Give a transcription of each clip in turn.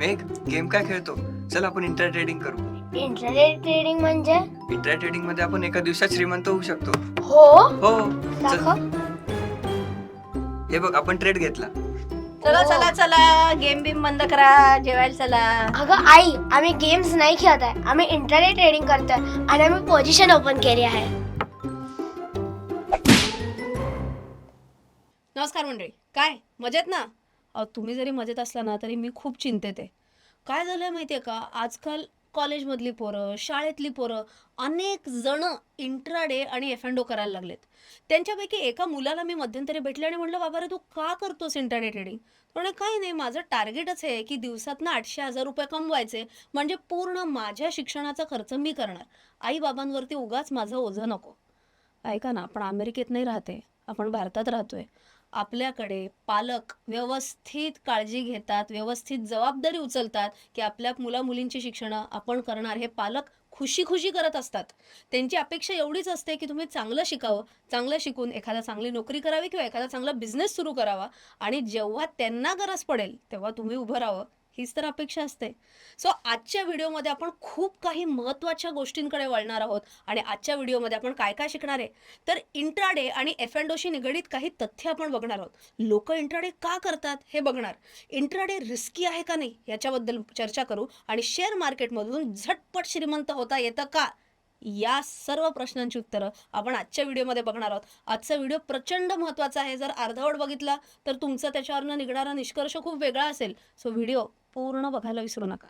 मेघ गेम काय खेळतो. चल आपण इंटर ट्रेडिंग करू. इंटरनेट ट्रेडिंग म्हणजे? इंटर ट्रेडिंगमध्ये आपण एका दिवसात श्रीमंत होऊ शकतो. हो? हो. चल. दाखव. हे बघ आपण ट्रेड घेतला. चला चला चला. गेम बिम बंद करा. जेवायला चला. अगं आई आम्ही गेम्स नाही खेळत आहे. आम्ही इंटरनेट ट्रेडिंग करतोय. आणि आम्ही पोझिशन ओपन केली आहे. नमस्कार मंडळी. काय? मजेत ना? तुम्ही जरी मजेत असला ना तरी मी खूप चिंतेत आहे. काय झालंय माहिती आहे का? आजकाल कॉलेजमधली पोरं शाळेतली पोरं अनेक जण इंट्राडे आणि एफ अँड करायला लागलेत. त्यांच्यापैकी एका मुलाला मी मध्यंतरी भेटले आणि म्हटलं बाबा रे तू का करतोस इंट्राडे ट्रेडिंग म्हणजे काही नाही माझं टार्गेटच आहे की दिवसातनं आठशे हजार रुपये कमवायचे. म्हणजे पूर्ण माझ्या शिक्षणाचा खर्च मी करणार. आई बाबांवरती उगाच माझं ओझं नको. ऐका ना आपण अमेरिकेत नाही राहते. आपण भारतात राहतोय. आपल्याकडे पालक व्यवस्थित काळजी घेतात व्यवस्थित जबाबदारी उचलतात की आपल्या मुला मुलींची शिक्षणं आपण करणार हे पालक खुशी खुशी करत असतात. त्यांची अपेक्षा एवढीच असते की तुम्ही चांगलं शिकावं चांगलं शिकून एखादा चांगली नोकरी करावी किंवा एखादा चांगला बिझनेस सुरू करावा आणि जेव्हा त्यांना गरज पडेल तेव्हा तुम्ही उभं राहावं. हीच तर अपेक्षा असते. सो आजच्या व्हिडिओमध्ये आपण खूप काही महत्त्वाच्या गोष्टींकडे वळणार आहोत आणि आजच्या व्हिडिओमध्ये आपण काय काय शिकणार आहे? तर इंट्राडे आणि एफ अँडोशी निगडीत काही तथ्य आपण बघणार आहोत. लोक इंट्राडे का करतात हे बघणार. इंट्राडे रिस्की आहे का नाही याच्याबद्दल चर्चा करू आणि शेअर मार्केटमधून झटपट श्रीमंत होता येतं का? या सर्व प्रश्नांची उत्तरं आपण आजच्या व्हिडिओमध्ये बघणार आहोत. आजचा व्हिडिओ प्रचंड महत्त्वाचा आहे. जर अर्धवट बघितला तर तुमचा त्याच्यावरनं निघणारा निष्कर्ष खूप वेगळा असेल. सो व्हिडिओ पूर्ण बघायला विसरू नका.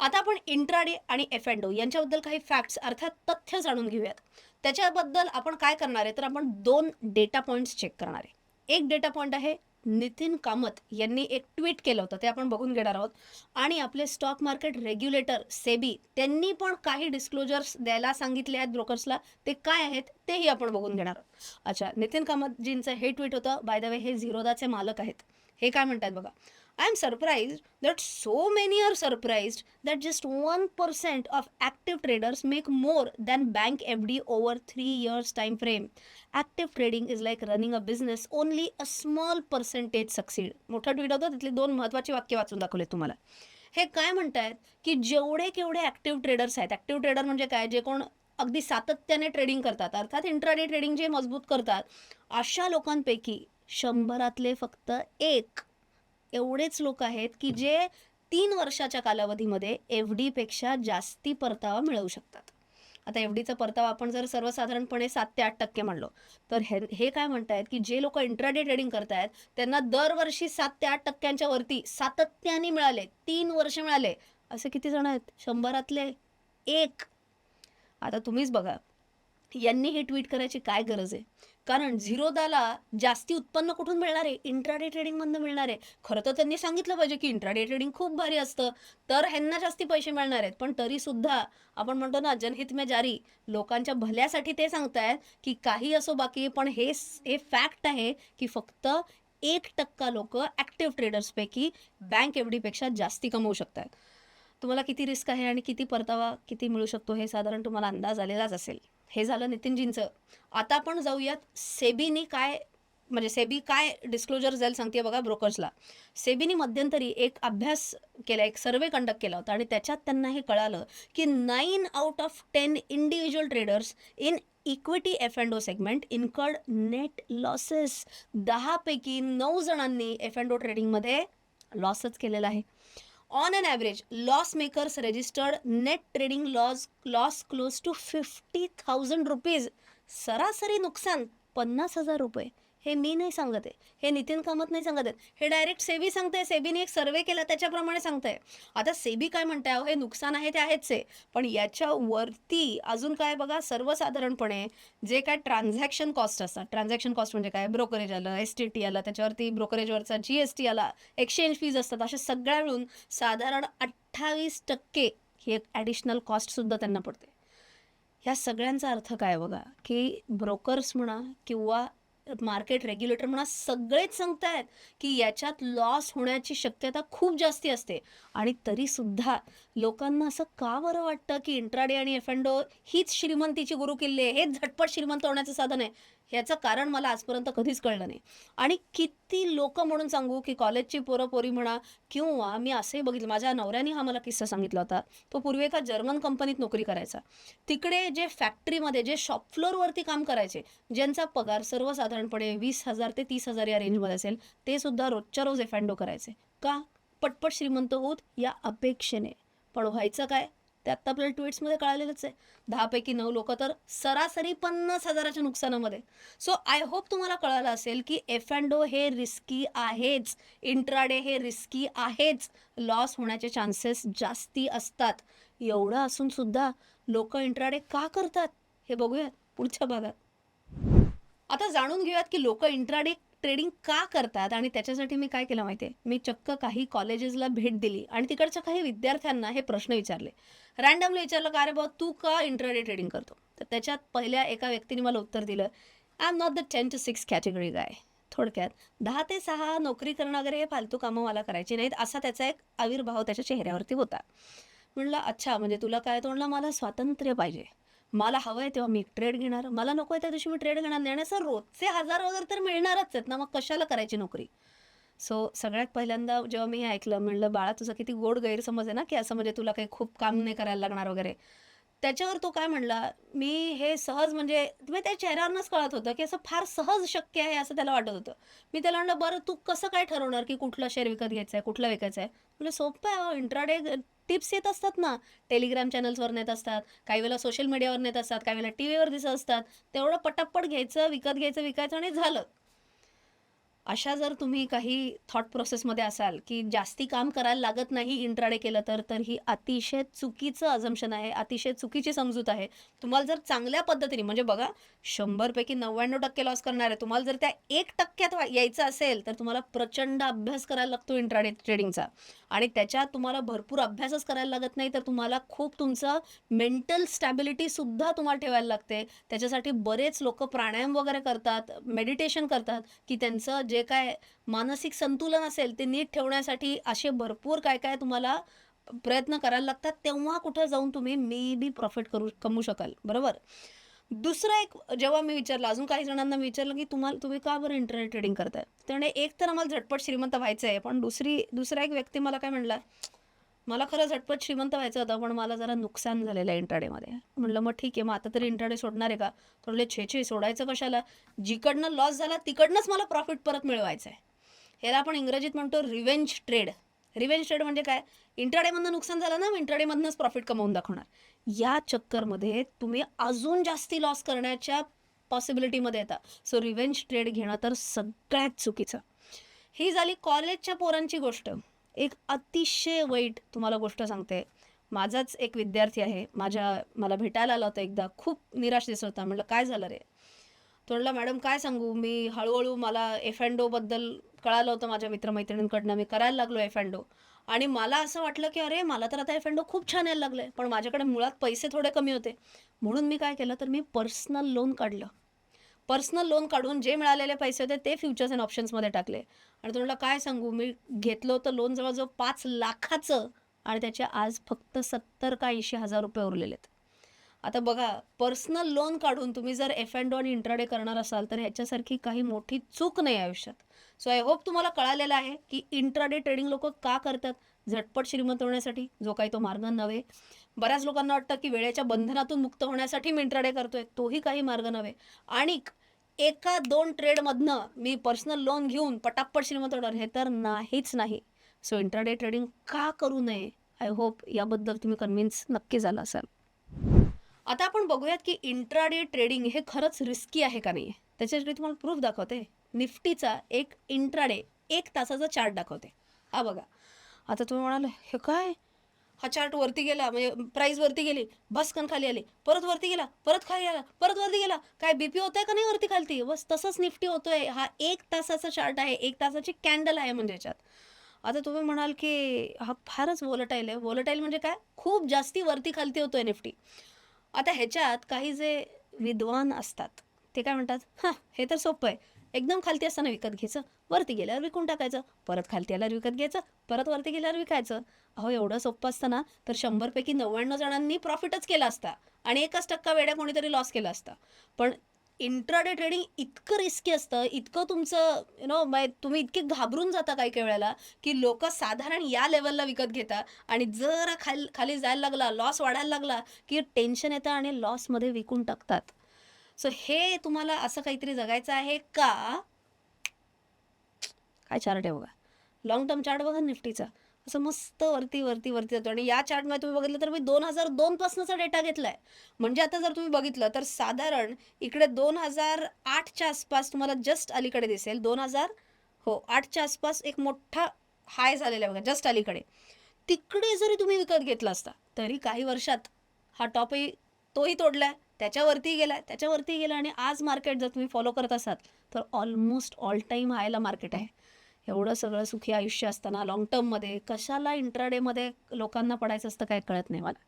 आता आपण इंट्राडे आणि एफेंडो यांच्याबद्दल काही फॅक्ट्स अर्थात तथ्य जाणून घेऊयात. त्याच्याबद्दल आपण काय करणार आहे? तर आपण दोन डेटा पॉईंट्स चेक करणार आहे. एक डेटा पॉईंट आहे नितीन कामत यांनी एक ट्विट केलं होतं ते आपण बघून घेणार आहोत. आणि आपले स्टॉक मार्केट रेग्युलेटर सेबी त्यांनी पण काही डिस्क्लोजर्स द्यायला सांगितले आहेत ब्रोकर्सला ते काय आहेत तेही आपण बघून घेणार आहोत. अच्छा नितीन कामतजींचं हे ट्विट होतं बाय द वे हे झिरोदाचे मालक आहेत. हे काय म्हणतात बघा? I am surprise that so many are surprised that just one percent of active traders make more than bank F D over three years time frame active trading is like running a business only a small percentage succeed मोठा tweet होता तिथले दोन महत्त्वाची वाक्य वाचून दाखवले तुम्हाला. हे काय म्हणतायत की जेवढे केवढे ॲक्टिव्ह ट्रेडर्स आहेत ॲक्टिव्ह ट्रेडर म्हणजे काय? जे कोण अगदी सातत्याने ट्रेडिंग करतात अर्थात इंट्राडे ट्रेडिंग जे मजबूत करतात अशा लोकांपैकी शंभरातले फक्त एक एवढेच लोक आहेत की जे तीन वर्षाच्या कालावधीमध्ये एफ डीपेक्षा जास्ती परतावा मिळवू शकतात. आता एफ डीचा परतावा आपण जर सर्वसाधारणपणे सात ते आठ टक्के म्हणलो तर हे हे काय म्हणतायत की जे लोक इंट्राडे ट्रेडिंग करतायत त्यांना दरवर्षी सात ते आठ टक्क्यांच्या वरती सातत्याने मिळाले तीन वर्ष मिळाले असे किती जण आहेत? शंभरातले एक. आता तुम्हीच बघा यांनी हे ट्विट करायची काय गरज आहे? कारण झिरोदाला जास्ती उत्पन्न कुठून मिळणार? आहे इंट्राडे ट्रेडिंगमधनं मिळणार. आहे खरं तर त्यांनी सांगितलं पाहिजे की इंट्राडे ट्रेडिंग खूप भारी असतं. तर ह्यांना जास्ती पैसे मिळणार आहेत. पण तरी सुद्धा आपण म्हणतो ना जनहित में जारी. लोकांच्या भल्यासाठी ते सांगतायत की काही असो बाकी पण हे हे फॅक्ट आहे की फक्त एक टक्का लोक ॲक्टिव्ह ट्रेडर्सपैकी बँक एफ डीपेक्षा जास्ती कमवू शकतात. तुम्हाला किती रिस्क आहे आणि किती परतावा किती मिळू शकतो हे साधारण तुम्हाला अंदाज आलेलाच असेल. हे झालं नितीनजींचं. आता आपण जाऊयात सेबीनी काय म्हणजे सेबी काय डिस्क्लोजर जाईल सांगते बघा ब्रोकर्सला सेबीनी मध्यंतरी एक अभ्यास केला एक सर्वे कंडक्ट केला होता आणि त्याच्यात त्यांना हे कळालं की nine out of ten individual traders in equity F and O segment incurred net losses दहापैकी नऊ जणांनी एफ अँड ओ ट्रेडिंगमध्ये लॉसच केलेला आहे. On an average loss makers registered net trading loss loss close to fifty thousand rupees सरासरी नुकसान पन्नास हजार रुपये. हे मी नाही सांगत आहे. हे नितीन कामत नाही सांगत आहेत. हे डायरेक्ट सेबी सांगते सेबीने एक सर्वे केला त्याच्याप्रमाणे सांगताय. आता सेबी काय म्हणताय? अहो, हे नुकसान आहे ते आहेच आहे. पण याच्या वरती अजून काय बघा सर्वसाधारणपणे जे काय ट्रान्झॅक्शन कॉस्ट असतात ट्रान्झॅक्शन कॉस्ट म्हणजे काय? ब्रोकरेज आलं एस टी टी आला त्याच्यावरती ब्रोकरेजवरचा जी एस टी आला एक्सचेंज फीज असतात अशा सगळ्या मिळून साधारण अठ्ठावीस टक्के ही एक ॲडिशनल कॉस्टसुद्धा त्यांना पडते. ह्या सगळ्यांचा अर्थ काय बघा? की ब्रोकर्स म्हणा किंवा मार्केट रेग्युलेटर म्हणा सगळेच सांगतायत की याच्यात लॉस होण्याची शक्यता खूप जास्ती असते. आणि तरीसुद्धा लोकांना असं का बरं वाटतं की इंट्राडे आणि एफ हीच श्रीमंतीची गुरुकिल्ले हेच झटपट श्रीमंत होण्याचं साधन आहे. ह्याचं कारण मला आजपर्यंत कधीच कळलं नाही. आणि किती लोक म्हणून सांगू की कॉलेजची पोरं पोरी म्हणा किंवा मी असंही बघितलं माझ्या नवऱ्याने हा मला किस्सा सांगितला होता. तो पूर्वी एका जर्मन कंपनीत नोकरी करायचा. तिकडे जे फॅक्टरीमध्ये जे शॉप फ्लोअरवरती काम करायचे ज्यांचा पगार सर्वसाधारणपणे वीस हजार ते तीस हजार या रेंजमध्ये असेल ते सुद्धा रोजच्या रोज एफँडो करायचे. का? पटपट श्रीमंत होत या अपेक्षेने. पण व्हायचं काय? ते आत्ता आपल्याला ट्विट्समध्ये कळालेलंच आहे. दहापैकी नऊ लोक तर सरासरी पन्नास हजाराच्या नुकसानामध्ये सो आय होप तुम्हाला कळालं असेल की एफ अँड ओ हे रिस्की आहेच. इंट्राडे हे रिस्की आहेच. लॉस होण्याचे चान्सेस जास्ती असतात. एवढं असून सुद्धा लोक इंट्राडे का करतात हे बघूयात पुढच्या भागात. आता जाणून घेऊयात की लोक इंट्राडे ट्रेडिंग का करतात आणि त्याच्यासाठी मी काय केलं माहिती आहे मी चक्क काही कॉलेजेसला भेट दिली आणि तिकडच्या काही विद्यार्थ्यांना हे प्रश्न विचारले. रँडमली विचारलं का रे बाबा तू का इंट्राडे ट्रेडिंग करतो? तर त्याच्यात पहिल्या एका व्यक्तीने मला उत्तर दिलं I am not the ten to six category guy थोडक्यात दहा ते सहा नोकरी करणं वगैरे हे फालतू कामं मला करायची नाहीत असा त्याचा एक आविर्भाव त्याच्या चेहऱ्यावरती होता. म्हणलं अच्छा म्हणजे तुला काय तो म्हणलं मला स्वातंत्र्य पाहिजे. मला हवं आहे तेव्हा मी ट्रेड घेणार. मला नको आहे त्या दिवशी मी ट्रेड घेणार नाही. आणि असं रोजचे हजार वगैरे तर मिळणारच आहेत ना. मग कशाला करायची नोकरी? सो सगळ्यात पहिल्यांदा जेव्हा मी हे ऐकलं म्हणलं बाळा तुझा किती गोड गैरसमज आहे ना की असं म्हणजे तुला काही खूप काम नाही करायला लागणार वगैरे. त्याच्यावर तो काय म्हणला मी हे सहज म्हणजे म्हणजे त्या चेहऱ्यावरनंच कळत होतं की असं फार सहज शक्य आहे असं त्याला वाटत होतं. मी त्याला म्हणलं बरं तू कसं काय ठरवणार की कुठला शेअर विकत घ्यायचा आहे कुठला विकायचा आहे? म्हणजे सोपं आहे इंट्राडे टिप्स येत असतात ना? टेलिग्राम चॅनल्सवर नेत असतात काही वेळेला सोशल मीडियावर नेत असतात काही वेळेला टी व्हीवर दिसत असतात. तेवढं पटापट घ्यायचं विकत घ्यायचं विकायचं आणि झालं. अशा जर तुम्ही काही थॉट प्रोसेसमध्ये असाल की जास्ती काम करायला लागत नाही इंट्राडे केलं तर तर ही अतिशय चुकीचं अझम्पशन आहे अतिशय चुकीची समजूत आहे. तुम्हाला जर चांगल्या पद्धतीने म्हणजे बघा शंभरपैकी नव्याण्णव टक्के लॉस करणार आहे तुम्हाला जर त्या एक टक्क्यात यायचं असेल तर तुम्हाला प्रचंड अभ्यास करायला लागतो इंट्राडे ट्रेडिंगचा आणि त्याच्यात तुम्हाला भरपूर अभ्यासच करायला लागत नाही तर तुम्हाला खूप तुमचं मेंटल स्टॅबिलिटीसुद्धा तुम्हाला ठेवायला लागते. त्याच्यासाठी बरेच लोक प्राणायाम वगैरे करतात मेडिटेशन करतात की त्यांचं जे काय मानसिक संतुलन असेल ते नीट ठेवण्यासाठी असे भरपूर काय काय तुम्हाला प्रयत्न करायला लागतात तेव्हा कुठं जाऊन तुम्ही मे बी प्रॉफिट करू कमवू शकाल. बरोबर? दुसरं एक जेव्हा मी विचारलं अजून काही जणांना मी विचारलं की तुम्हाला तुम्ही का बरं इंटरनेट ट्रेडिंग करताय? त्याने एक तर आम्हाला झटपट श्रीमंत व्हायचं आहे पण दुसरी दुसरा एक व्यक्ती मला काय म्हणला मला खरं झटपट श्रीमंत व्हायचं होतं पण मला जरा नुकसान झालेलं आहे इंट्राडेमध्ये. म्हणलं मग ठीक आहे मग आता तरी इंट्राडे सोडणार आहे का? थोडले छे छे सोडायचं कशाला? जिकडनं लॉस झाला तिकडनंच मला प्रॉफिट परत मिळवायचं आहे ह्याला आपण इंग्रजीत म्हणतो रिव्हेंज ट्रेड रिव्हेंज ट्रेड म्हणजे काय? इंट्राडेमधनं नुकसान झालं ना इंट्राडेमधनंच प्रॉफिट कमवून दाखवणार. या चक्करमध्ये तुम्ही अजून जास्ती लॉस करण्याच्या पॉसिबिलिटीमध्ये येतात सो रिव्हेंज ट्रेड घेणं तर सगळ्यात चुकीचं. ही झाली कॉलेजच्या पोरांची गोष्ट. एक अतिशय वाईट तुम्हाला गोष्ट सांगते. माझाच एक विद्यार्थी आहे. माझ्या मला भेटायला आला होता एकदा. खूप निराश दिसत होता. म्हटलं काय झालं रे? तो म्हणला मॅडम काय सांगू? मी हळूहळू मला एफ अँडबद्दल कळालं होतं माझ्या मित्रमैत्रिणींकडनं. मी करायला लागलो एफ अँड आणि मला असं वाटलं की अरे मला तर आता एफ अँड खूप छान यायला लागलं पण माझ्याकडे मुळात पैसे थोडे कमी होते. म्हणून मी काय केलं? तर मी पर्सनल लोन काढलं. पर्सनल लोन काढून जे मिळालेले पैसे होते ते फ्युचर्स अँड ऑप्शन्समध्ये टाकले. आणि तुम्हाला काय सांगू? मी घेतलं होतं लोन जवळजवळ पाच लाखाचं आणि त्याचे आज फक्त सत्तर का ऐंशी हजार रुपये उरलेले आहेत. आता बघा पर्सनल लोन काढून तुम्ही जर एफ अँड डॉन इंट्राडे करणार असाल तर ह्याच्यासारखी काही मोठी चूक नाही आयुष्यात. सो आय होप तुम्हाला कळालेलं आहे की इंट्राडे ट्रेडिंग लोक का करतात? झटपट श्रीमंत होण्यासाठी जो काही तो मार्ग नव्हे. बऱ्याच लोकांना वाटतं की वेळेच्या बंधनातून मुक्त होण्यासाठी मी इंट्राडे करतोय तोही काही मार्ग नव्हे. आणि एका दोन ट्रेडमधनं मी पर्सनल लोन घेऊन पटापट श्रीमंत होणार हे तर नाहीच नाही. सो इंटरडे ट्रेडिंग का करू नये? आय होप याबद्दल तुम्ही कन्व्हिन्स नक्की झाला असाल. आता आपण बघूयात की इंट्राडे ट्रेडिंग हे खरंच रिस्की आहे का नाही त्याच्यासाठी तुम्हाला प्रूफ दाखवते. निफ्टीचा एक इंट्राडे एक तासाचा चार्ट दाखवते. हा बघा. आता तुम्ही म्हणाल हे काय? हा चार्ट वरती गेला म्हणजे प्राईस वरती गेली भस्कन खाली आली परत वरती गेला परत खाली आला परत वरती गेला. काय बीपी होतंय का नाही वरती खालती? बस तसंच निफ्टी होतोय. हा एक तासाचा चार्ट आहे एक तासाची कॅन्डल आहे म्हणजे याच्यात. आता तुम्ही म्हणाल की हा फारच वोलटाईल आहे. वोलटाईल म्हणजे काय? खूप जास्ती वरती खालती होतोय निफ्टी आता ह्याच्यात काही जे विद्वान असतात ते काय म्हणतात? हां हे तर सोपं आहे. एकदम खालती असताना विकत घ्यायचं वरती गेल्यावर विकून टाकायचं परत खालती आल्यावर विकत घ्यायचं परत वरती गेल्यावर विकायचं. अहो एवढं सोपं असतं ना तर शंभरपैकी नव्याण्णव जणांनी प्रॉफिटच केला असता आणि एकच टक्का वेड्या कोणीतरी लॉस केला असता. पण इंट्राडे ट्रेडिंग इतकं रिस्की असतं इतकं तुमचं यु नो तुम्ही इतके घाबरून जाता काही काही वेळेला की लोक साधारण या लेवलला विकत घेतात आणि जरा खाल खाली जायला लागला लॉस वाढायला लागला की टेन्शन येतं आणि लॉसमध्ये विकून टाकतात. सो हे तुम्हाला असं काहीतरी जगायचं आहे का? काय चार्ट आहे बघा. लॉंग टर्म चार्ट बघा निफ्टीचा. असं मस्त वरती वरती वरती जातो. आणि या चार्टमध्ये तुम्ही बघितलं तर मी दोन हजार दोन पासूनचा डेटा घेतलाय. म्हणजे आता जर तुम्ही बघितलं तर साधारण इकडे दोन हजार आठच्या आसपास तुम्हाला जस्ट अलीकडे दिसेल. दोन हजार हो आठच्या आसपास एक मोठा हाय झालेला आहे बघा जस्ट अलीकडे. तिकडे जरी तुम्ही विकत घेतला असता तरी काही वर्षात हा टॉपही तोही तोडलाय. त्याच्यावरती गेला त्याच्यावरती गेला आणि आज मार्केट जर तुम्ही फॉलो करत असाल तर ऑलमोस्ट ऑल टाईम हायला मार्केट आहे. एवढं सगळं सुखी आयुष्य असताना लॉंग टर्ममध्ये कशाला इंट्राडेमध्ये लोकांना पडायचं असतं काय कळत नाही मला.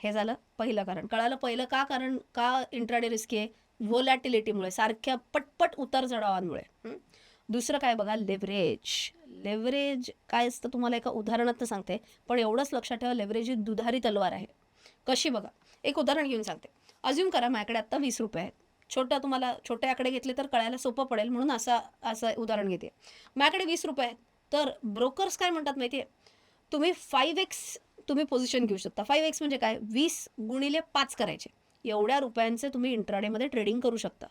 हे झालं पहिलं कारण. कळालं पहिलं का कारण का इंट्राडे रिस्की आहे? व्होलॅटिलिटीमुळे सारख्या पटपट उतार चढावांमुळे. दुसरं काय बघा लेव्हरेज लेव्हरेज काय असतं तुम्हाला एका उदाहरणात सांगते पण एवढंच लक्षात ठेवा लेव्हरेज ही दुधारी तलवार आहे. कशी बघा? एक उदाहरण घेऊन सांगते. अज्युम करा माझ्याकडे आत्ता वीस रुपये आहेत. छोटं तुम्हाला छोटे आकडे घेतले तर कळायला सोपं पडेल म्हणून असं असं उदाहरण घेते. माझ्याकडे वीस रुपये आहेत. तर ब्रोकर्स काय म्हणतात माहिती आहे तुम्ही फाईव्ह एक्स तुम्ही पोझिशन घेऊ शकता. फाईव्ह एक्स म्हणजे काय? वीस गुणिले पाच करायचे. एवढ्या रुपयांचे तुम्ही इंट्राडेमध्ये ट्रेडिंग करू शकता.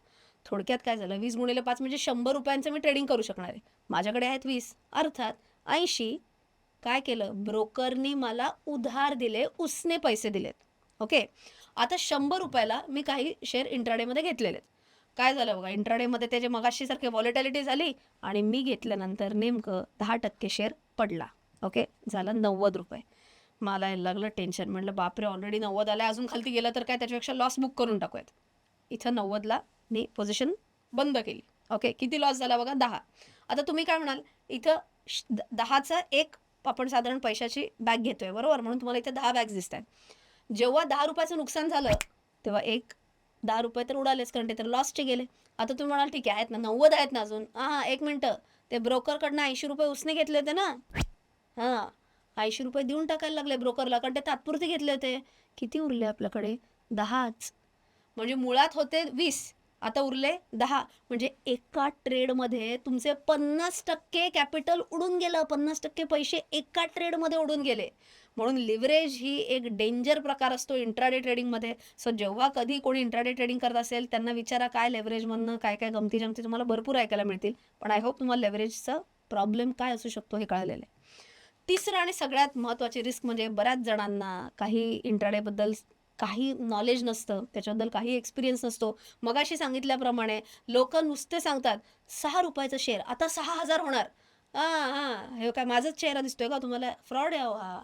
थोडक्यात काय झालं? वीस गुणिले पाच म्हणजे शंभर रुपयांचं मी ट्रेडिंग करू शकणार आहे. माझ्याकडे आहेत वीस. अर्थात ऐंशी काय केलं? ब्रोकरनी मला उधार दिले उसने पैसे दिलेत. ओके? आता शंभर रुपयाला मी काही शेअर इंट्राडेमध्ये घेतलेले आहेत काय झालं बघा इंट्राडेमध्ये त्याचे मगाशीसारखे व्हॉलेटॅलिटी झाली आणि मी घेतल्यानंतर नेमकं दहा टक्के शेअर पडला. ओके झालं नव्वद रुपये. मला यायला लागलं टेन्शन म्हटलं बापरे ऑलरेडी नव्वद आलं अजून खालती गेलं तर काय त्याच्यापेक्षा लॉस बुक करून टाकूयात. इथं नव्वदला मी पोझिशन बंद केली. ओके किती लॉस झाला बघा? दहा. आता तुम्ही काय म्हणाल? इथं श- द- दहाचा एक आपण साधारण पैशाची बॅग घेतोय बरोबर? म्हणून तुम्हाला इथे दहा बॅग्स दिसत आहेत जेव्हा दहा रुपयाचं नुकसान झालं तेव्हा एक दहा रुपये तर उडालेच कारण ते तर लॉसचे गेले. आता तुम्ही म्हणाल ठीक आहे आहेत ना नव्वद आहेत ना अजून. हां एक मिनटं. ते ब्रोकरकडनं ऐंशी रुपये उसने घेतले होते ना. हां ऐंशी रुपये देऊन टाकायला लागले ब्रोकरला कारण ते तात्पुरते घेतले होते. किती उरले आपल्याकडे? दहाच. म्हणजे मुळात होते वीस आता उरले दहा. म्हणजे एका ट्रेडमध्ये तुमचे पन्नास टक्के कॅपिटल उडून गेलं. पन्नास टक्के पैसे एका ट्रेडमध्ये उडून गेले. म्हणून लिव्हरेज ही एक डेंजर प्रकार असतो इंट्राडे ट्रेडिंगमध्ये सो जेव्हा कधी कोणी इंट्राडे ट्रेडिंग करत असेल त्यांना विचारा काय लेव्हरेजमधनं काय काय गमती जमती तुम्हाला भरपूर ऐकायला मिळतील. पण आय होप तुम्हाला लेव्हरेजचा प्रॉब्लेम काय असू शकतो हे कळलेलं आहे. तिसरं आणि सगळ्यात महत्त्वाची रिस्क म्हणजे बऱ्याच जणांना काही इंट्राडेबद्दल काही नॉलेज नसतं. त्याच्याबद्दल काही एक्सपिरियन्स नसतो. मगाशी सांगितल्याप्रमाणे लोक नुसते सांगतात सहा रुपयाचा शेअर आता सहा हजार होणार. हां हां हे काय माझाच चेहरा दिसतोय का तुम्हाला? फ्रॉड यावं हा.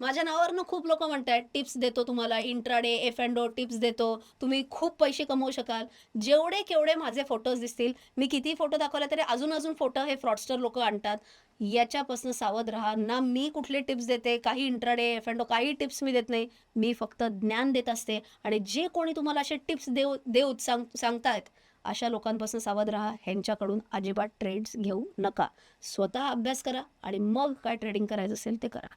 माझ्या नावावरनं खूप लोक म्हणतात टिप्स देतो तुम्हाला intraday F and O tips देतो तुम्ही खूप पैसे कमवू शकाल. जेवढे केवढे माझे फोटोज दिसतील मी किती फोटो दाखवले तरी अजून अजून फोटो हे फ्रॉडस्टर लोक आणतात. याच्यापासून सावध राहा. ना मी कुठले टिप्स देते काही इंट्राडे एफ अँड ओ काही टिप्स मी देत नाही. मी फक्त ज्ञान देत असते आणि जे कोणी तुम्हाला असे टिप्स देऊ देऊ सांग सांगतायत अशा लोकांपासून सावध राहा. ह्यांच्याकडून अजिबात ट्रेड्स घेऊ नका. स्वतः अभ्यास करा आणि मग काय ट्रेडिंग करायचं असेल ते करा.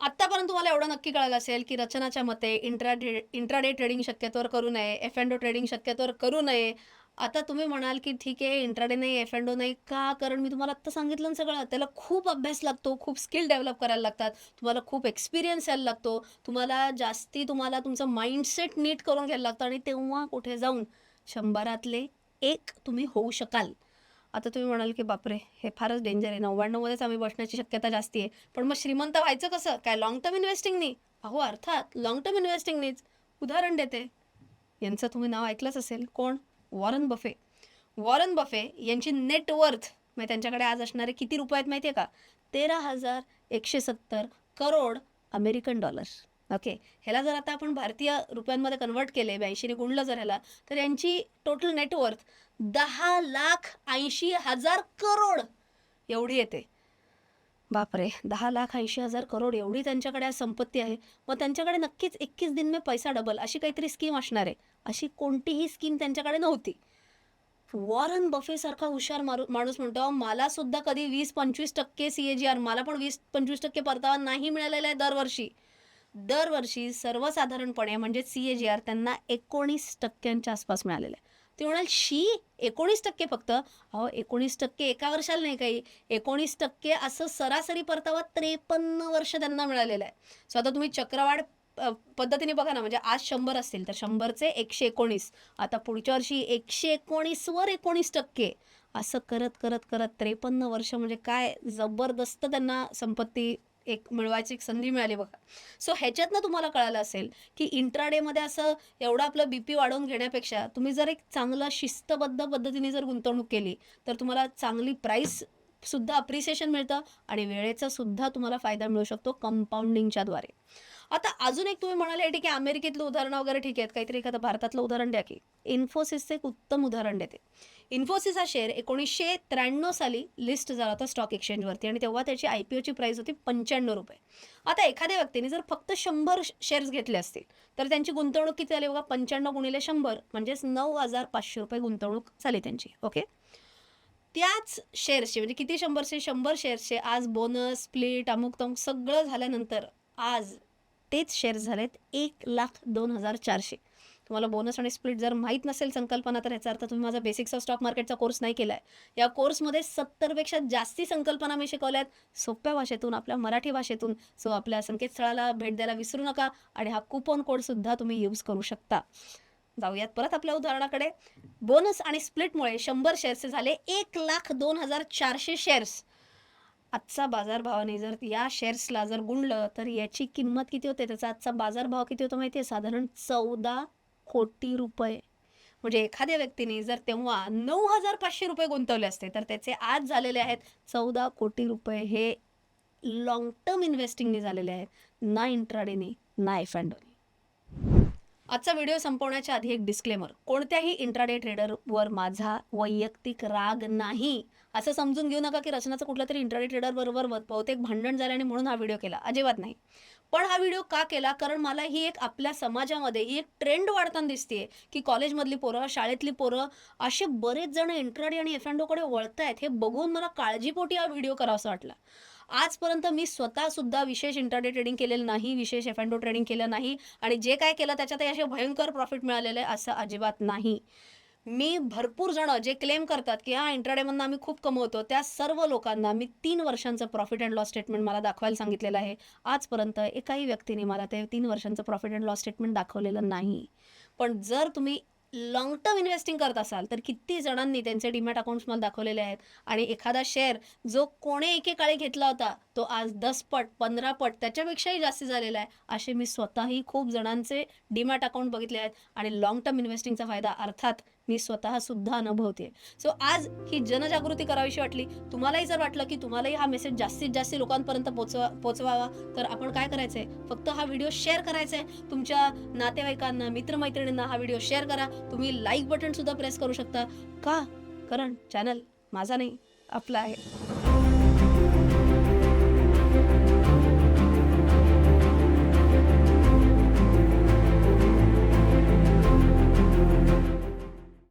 आत्तापर्यंत तुम्हाला एवढं नक्की कळलं असेल की रचनाच्या मते इंट्रा इंट्राडे ट्रेडिंग शक्यतोवर करू नये एफ अँड डो ट्रेडिंग शक्यतोवर करू नये. आता तुम्ही म्हणाल की ठीक आहे इंट्राडे नाही एफ अँड डो नाही का? कारण मी तुम्हाला आत्ता सांगितलं ना सगळं. त्याला खूप अभ्यास लागतो खूप स्किल डेव्हलप करायला लागतात तुम्हाला खूप एक्सपिरियन्स यायला लागतो तुम्हाला जास्ती तुम्हाला तुमचं माइंडसेट नीट करून घ्यायला लागतं आणि तेव्हा कुठे जाऊन शंभरातले एक तुम्ही होऊ शकाल. आता तुम्ही म्हणाल की बापरे हे फारच डेंजर आहे. नव्याण्णवमध्येच आम्ही बसण्याची शक्यता जास्ती आहे. पण मग श्रीमंत व्हायचं कसं? काय लॉंग टर्म इन्व्हेस्टिंगनी अहो अर्थात लॉंग टर्म इन्व्हेस्टिंगनीच उदाहरण देते. यांचं तुम्ही नाव ऐकलंच असेल. कोण? Warren Buffett. वॉरन बफे यांची नेटवर्थ म्हणजे त्यांच्याकडे आज असणारे किती रुपये आहेत माहिती आहे का? तेरा हजार एकशे सत्तर करोड अमेरिकन डॉलर्स ओके ह्याला जर आता आपण भारतीय रुपयांमध्ये कन्वर्ट केले ब्याऐंशीने गुणलं जर ह्याला तर यांची टोटल नेटवर्थ दहा लाख ऐंशी हजार करोड एवढी येते. बापरे दहा लाख ऐंशी हजार करोड एवढी त्यांच्याकडे आज संपत्ती आहे. मग त्यांच्याकडे नक्कीच एकवीस दिन मे पैसा डबल अशी काहीतरी स्कीम असणार आहे. अशी कोणतीही स्कीम त्यांच्याकडे नव्हती. वॉरन बफेसारखा हुशार मारू माणूस म्हणतो मला सुद्धा कधी वीस पंचवीस टक्के सी ए जी आर मला पण वीस पंचवीस टक्के परतावा नाही मिळालेला आहे दरवर्षी. दरवर्षी सर्वसाधारणपणे म्हणजे सी ए जी आर त्यांना एकोणीस टक्क्यांच्या आसपास मिळालेलं आहे. ते म्हणाल शी एकोणीस टक्के फक्त? अहो एकोणीस टक्के एका वर्षाला नाही काही. एकोणीस टक्के असं सरासरी परतावा त्रेपन्न वर्ष त्यांना मिळालेलं आहे. सो आता तुम्ही चक्रवाढ पद्धतीने बघा ना म्हणजे आज शंभर असतील तर शंभरचे एकशे एकोणीस. आता पुढच्या वर्षी एकशे एकोणीसवर एकोणीस टक्के. असं करत करत करत त्रेपन्न वर्ष म्हणजे काय जबरदस्त त्यांना संपत्ती एक मिळवायची एक संधी मिळाली बघा. सो ह्याच्यातनं तुम्हाला कळालं असेल की इंट्राडेमध्ये असं एवढं आपलं बी पी वाढवून घेण्यापेक्षा तुम्ही जर एक चांगलं शिस्तबद्ध पद्धतीने जर गुंतवणूक केली तर तुम्हाला चांगली प्राईस सुद्धा अप्रिसिएशन मिळतं आणि वेळेचा सुद्धा तुम्हाला फायदा मिळू शकतो कंपाऊंडिंगच्या द्वारे. आता अजून एक तुम्ही म्हणाले ठीक आहे अमेरिकेतलं उदाहरणं वगैरे ठीक आहेत. काहीतरी एखादं भारतातलं उदाहरण द्या की. इन्फोसिसचं एक उत्तम उदाहरण देते. इन्फोसिस हा शेअर एकोणीसशे त्र्याण्णव साली लिस्ट झाला होता स्टॉक एक्सचेंजवरती आणि तेव्हा त्याची आय पी ओची प्राईस होती पंच्याण्णव रुपये. आता एखाद्या व्यक्तीने जर फक्त शंभर शेअर्स घेतले असतील तर त्यांची गुंतवणूक किती झाली बघा? पंच्याण्णव गुणिले शंभर म्हणजेच नऊ हजार पाचशे रुपये गुंतवणूक झाली त्यांची ओके त्याच शेअर्सचे म्हणजे किती शंभरचे शंभर शेअर्सचे आज बोनस स्प्लिट अमुक तमुक सगळं झाल्यानंतर आज तेच शेअर्स झालेत एक लाख दोन हजार चारशे. तुम्हाला बोनस आणि स्प्लिट जर माहीत नसेल संकल्पना तर याचा अर्थ तुम्ही माझा बेसिक्स ऑफ स्टॉक मार्केटचा कोर्स नाही केला आहे या कोर्समध्ये सत्तरपेक्षा जास्ती संकल्पना मी शिकवल्या आहेत सोप्या भाषेतून आपल्या मराठी भाषेतून. सो आपल्या संकेतस्थळाला भेट द्यायला विसरू नका आणि हा कुपन कोडसुद्धा तुम्ही यूज करू शकता. जाऊयात परत आपल्या उदाहरणाकडे. बोनस आणि स्प्लिटमुळे शंभर शेअर्सचे झाले एक लाख दोन हजार चारशे शेअर्स आजचा बाजारभावाने जर या शेअर्सला जर गुणलं तर याची किंमत किती होते? त्याचा आजचा बाजारभाव किती होतो माहिती आहे साधारण चौदा कोटी रुपये. म्हणजे एखाद्या व्यक्तीने जर तेव्हा नऊ हजार पाचशे रुपये गुंतवले असते तर त्याचे आज झालेले आहेत चौदा कोटी रुपये. हे लॉंग टर्म इन्व्हेस्टिंगने झालेले आहेत ना इंट्राडेने ना एफ अँडोने आजचा व्हिडिओ संपवण्याच्या आधी एक डिस्क्लेमर कोणत्याही इंट्राडे ट्रेडरवर माझा वैयक्तिक राग नाही. असं समजून घेऊ नका की रचनाचं कुठलं तरी इंटरनेट ट्रेडर बरोबर बहुतेक भांडण झालं आणि म्हणून हा व्हिडिओ केला. अजिबात नाही. पण हा व्हिडिओ का केला? कारण मला ही एक आपल्या समाजामध्ये ही एक ट्रेंड वाढताना दिसते की कॉलेजमधली पोरं शाळेतली पोरं असे बरेच जण इंट्राडे आणि एफ एनडोकडे वळत आहेत हे बघून मला काळजीपोटी हा व्हिडिओ करावासा वाटला. आजपर्यंत मी स्वतः सुद्धा विशेष इंटरडे ट्रेडिंग केलेलं नाही विशेष एफ अँडो ट्रेडिंग केलं नाही आणि जे काय केलं त्याच्यातही असे भयंकर प्रॉफिट मिळालेलं आहे असं अजिबात नाही. मी भरपूर जण जे क्लेम करतात की हा इंट्राडेमधनं आम्ही खूप कमवतो. त्या सर्व लोकांना मी तीन वर्षांचं प्रॉफिट अँड लॉस स्टेटमेंट मला दाखवायला सांगितलेलं आहे. आजपर्यंत एकाही व्यक्तीने मला ते तीन वर्षांचं प्रॉफिट अँड लॉस स्टेटमेंट दाखवलेलं नाही. पण जर तुम्ही लॉंग टर्म इन्व्हेस्टिंग करत असाल तर किती जणांनी त्यांचे डीमॅट अकाउंट्स मला दाखवलेले आहेत. आणि एखादा शेअर जो कोणे एकेकाळी घेतला होता तो आज दस पट पंधरा पट त्याच्यापेक्षाही जास्त झालेला आहे असे मी स्वतःही खूप जणांचे डीमॅट अकाउंट बघितले आहेत. आणि लॉंग टर्म इन्व्हेस्टिंगचा फायदा अर्थात मी स्वतः सुद्धा अनुभवते सो आज ही जनजागृती करावीशी वाटली. तुम्हालाही जर वाटलं की तुम्हालाही हा मेसेज जास्तीत जास्त लोकांपर्यंत पोचवा पोचवावा तर आपण काय करायचं आहे फक्त हा व्हिडिओ शेअर करायचा आहे तुमच्या नातेवाईकांना मित्रमैत्रिणींना हा व्हिडिओ शेअर करा. तुम्ही लाईक बटन सुद्धा प्रेस करू शकता. का? कारण चॅनल माझा नाही आपला आहे.